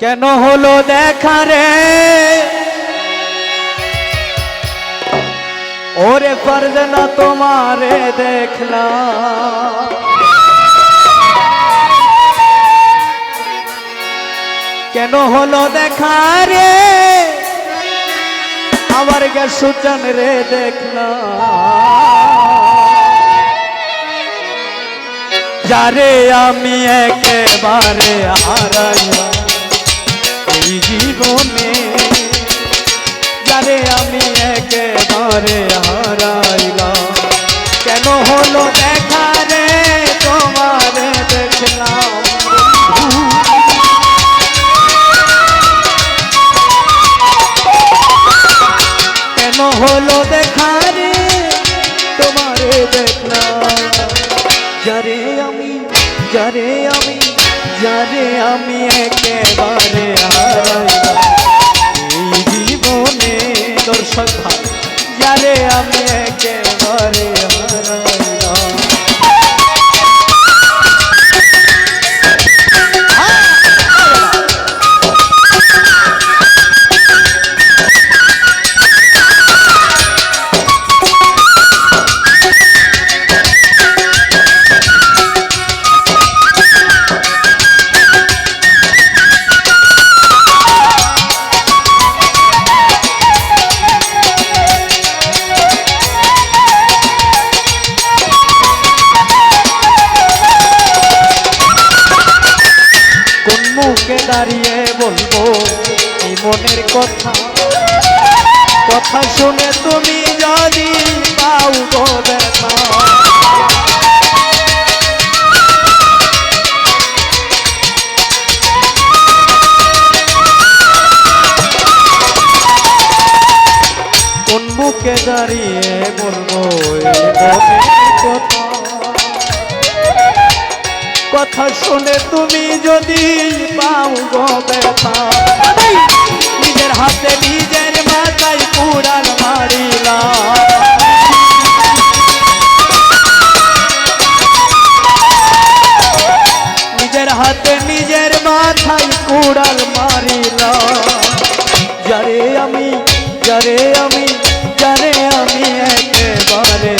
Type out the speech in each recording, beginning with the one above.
কেন হলো দেখা রে? ওরে ফারজানা, তোমারে দেখলাম। কেন হলো দেখা রে? আমার গে সুচন রে দেখলাম। যারে আমি একেবারে হারাইলাম। এই জীবনে যারে আমি একেবারে ভাই যারে আমি দাঁড়িয়ে বলব এই মনের কথা? কথা শুনে তুমি যদি পাও কোন মুখে দাঁড়িয়ে বলব কথা শুনে তুমি যদি গো হাতে নিজের মাথায় কুড়াল মাথায় কুড়াল আমি যারে আমি যারে আমি একেবারে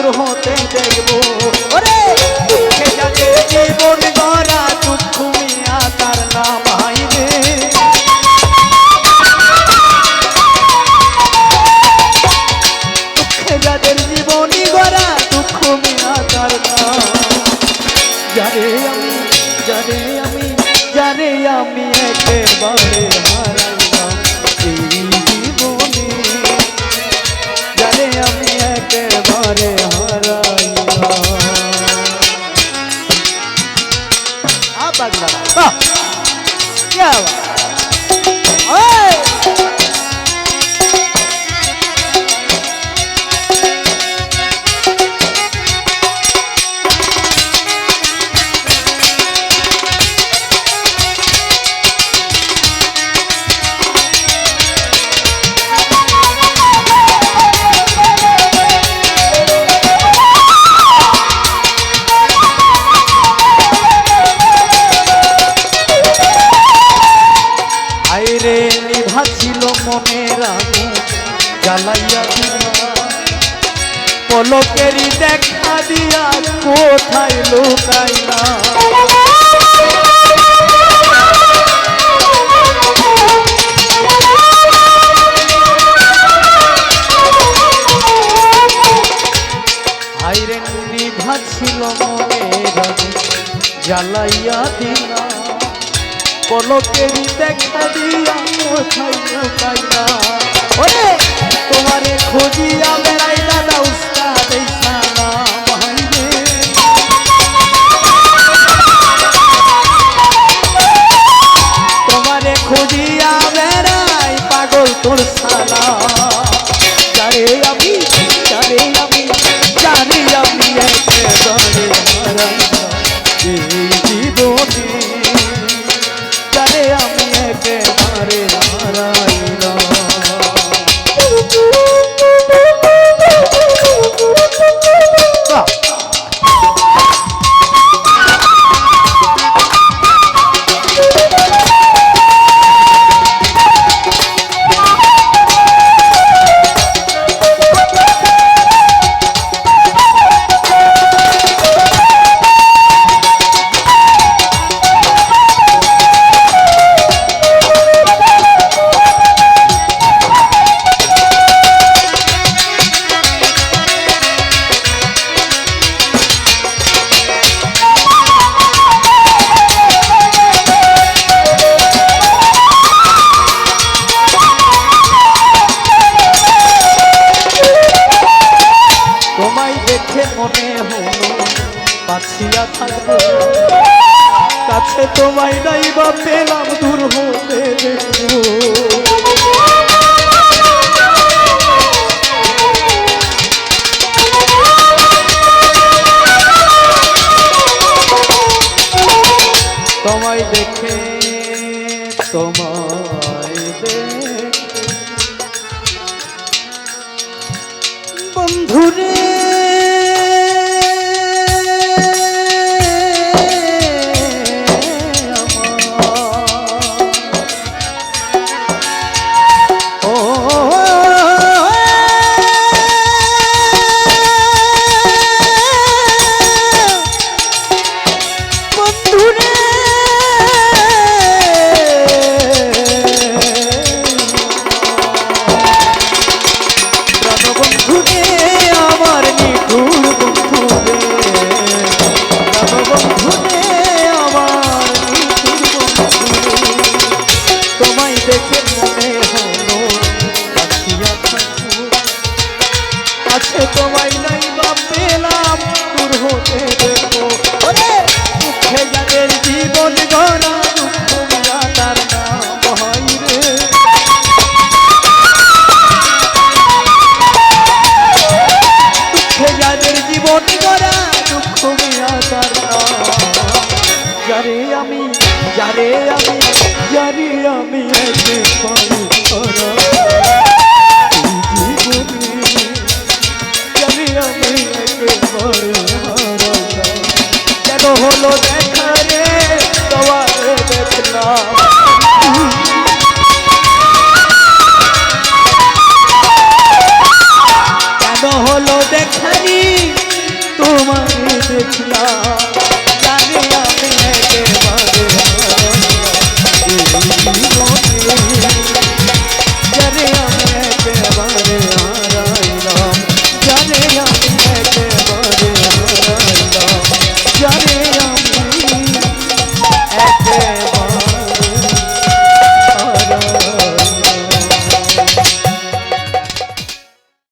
দূর হতে দেখব ওরে! দুঃখে যাদের জীবন গড়া দুঃখ মিয়া তার নাম। পলকেরই দেখা দিয়া কোথায় লুকাইলা ওরে, তোমারে খুঁজিয়া বেড়াই দাদা উস্তাদ তোমারে খুঁজিয়া বেড়াই পাগল তোর তোমায় নাই বা পেলাম দূর হতে তোমায় দেখে তোমায় দেখে। বন্ধুরে যারে আমি যারে আমি জানি আমি এতে কেন হলো দেখা রে তোমার দেখলাম।